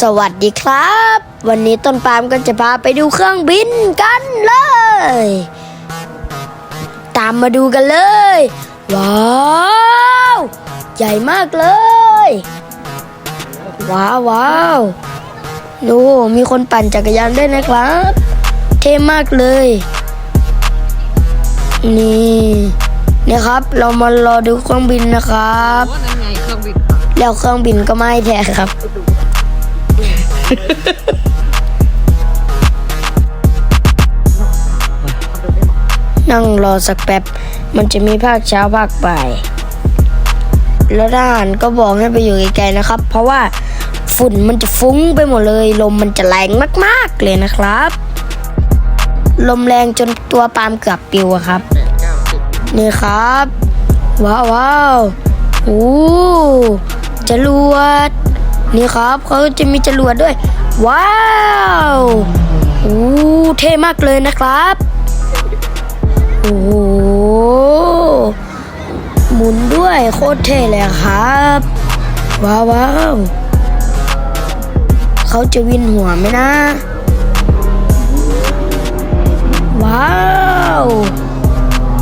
สวัสดีครับ วันนี้ต้นปาล์มก็จะพาไปดูเครื่องบินกันเลย ตามมาดูกันเลย ว้าวใหญ่มากเลย ว้าวว้าวดูมีคนปั่นจักรยานด้วยนะครับ เท่มากเลย นี่เนี่ยครับ เรามารอดูเครื่องบินนะครับว่านั่นไงเครื่องบินแล้วเครื่องบินก็ไม่แท้ครับ นั่งรอสักแป๊บ มันจะมีภาคเช้าภาคบ่าย แล้วทหารก็บอกให้ไปอยู่ไกลๆนะครับ เพราะว่าฝุ่นมันจะฟุ้งไปหมดเลย ลมมันจะแรงมากๆเลยนะครับ ลมแรงจนตัวปาล์มเกือบปิวครับ นี่ครับ ว้าวว้าวโอ้จรวด นี่ครับเขาจะมีจรวดด้วย ว้าวโอ้เท่มากเลยนะครับโอ้หหมุนด้วยโคตรเท่เลยครับ ว้าวว้าวเขาจะวินหัวไหมนะ ว้าว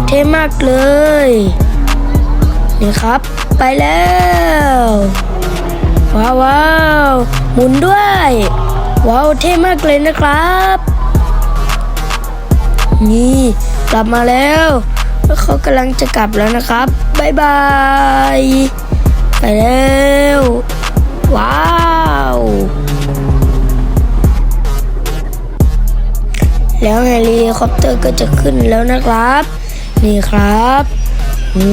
เท่มากเลย นี่ครับ ไปแล้ว ว้าวว้าวหมุนด้วย ว้าวเท่มากเลยนะครับ นี่กลับมาแล้วแล้วเขากำลังจะกลับแล้วนะครับบายบายไปแล้วว้าวแล้วเฮลิคอปเตอร์ก็จะขึ้นแล้วนะครับ นี่ครับ โอ้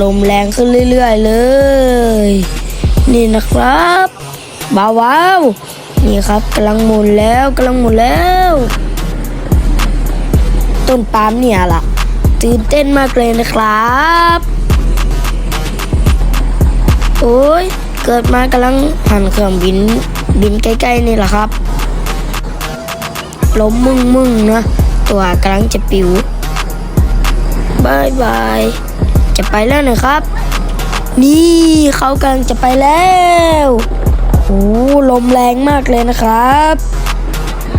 ลมแรงขึ้นเรื่อยๆเลย นี่นะครับว้าวว้าวนี่ครับกำลังหมุนแล้วกำลังหมุนแล้ว ต้นปาล์มเนี่ยล่ะตื่นเต้นมากเลยนะครับ โอ้ยเกิดมากำลังหันเครื่องบินบินใกล้ๆนี่แหละครับล้มมึงมึงๆนะ ตัวกำลังจะปิวบายบาย จะไปแล้วนะครับ นี่เขากำลังจะไปแล้วโอ้ลมแรงมากเลยนะครับ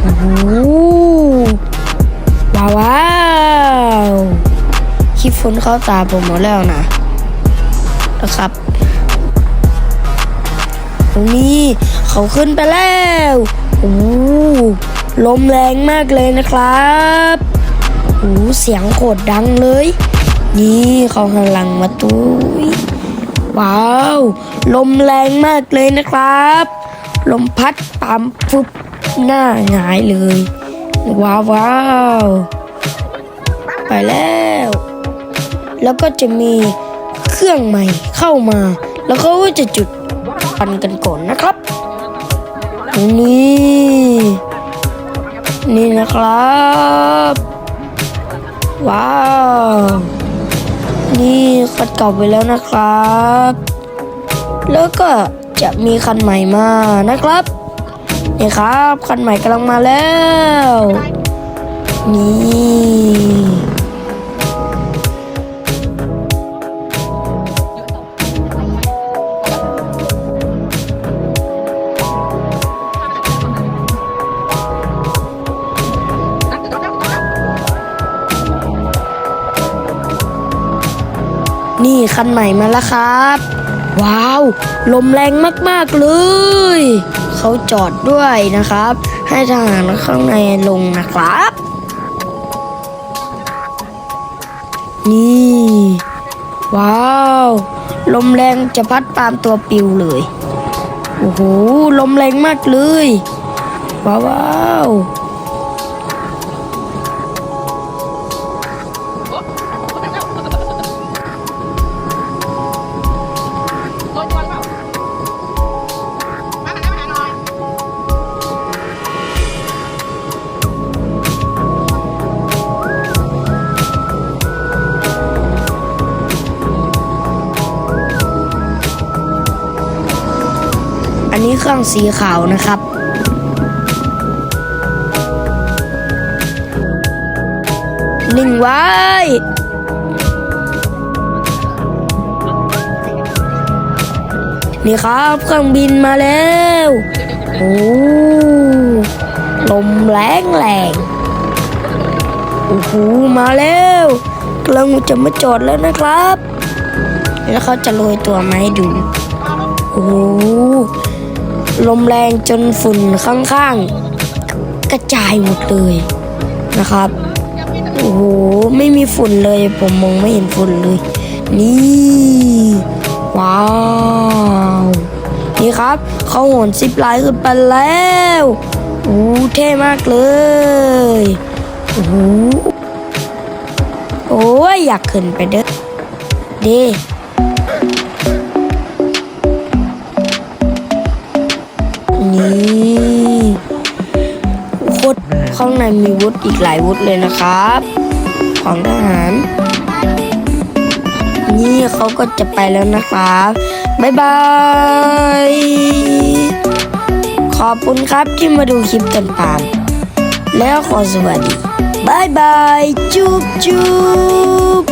โอ้ว้าวว้าวคลิปฝนเข้าตาผมหมดแล้วนะนะครับตรงนี้เขาขึ้นไปแล้วโอ้ลมแรงมากเลยนะครับโอ้เสียงโคตรดังเลย นี่เขากำลังมาตุ้ยว้าว ลมแรงมากเลยนะครับ ลมพัดปั๊มฟุบหน้าหงายเลย ว้าวว้าวไปแล้ว แล้วก็จะมีเครื่องใหม่เข้ามา แล้วเขาก็จะจุดปันกันก่อนนะครับ นี่ นี่นะครับ ว้าว นี่คันเก่าไปแล้วนะครับ แล้วก็จะมีคันใหม่มานะครับนี่ครับคันใหม่กำลังมาแล้ว นี่ นี่คันใหม่มาแล้วครับ ว้าว ลมแรงมากๆเลย เขาจอดด้วยนะครับ ให้ทหารข้างในลงนะครับ นี่ ว้าว ลมแรงจะพัดตามตัวปิวเลย โอ้โห ลมแรงมากเลย ว้าวว้าว นนี้เครื่องสีขาวนะครับ นิ่งไว้ นี่ครับเครื่องบินมาแล้วโอ้ลมแรงแรงโอ้โหมาแล้วกำลังจะมาจอดแล้วนะครับ แล้วเขาจะโรยตัวมาให้ดู โอ้ ลมแรงจนฝุ่นข้างๆ กระจายหมดเลยนะครับ โอ้โห ไม่มีฝุ่นเลย ผมมองไม่เห็นฝุ่นเลย นี่ ว้าว นี่ครับ เขาโหนซิปไลน์ขึ้นไปแล้วโอ้เท่มากเลย โอ้โหโอ้ยอยากขึ้นไปเด้อดี คตรข้างในมีวุธอีกหลายวุธเลยนะครับ ของทหาร นี่เขาก็จะไปแล้วนะครับบ๊ายบาย ขอบคุณครับที่มาดูคลิปจนตาม แล้วขอสวัสดีบ๊ายบาย จุ๊บจุ๊บ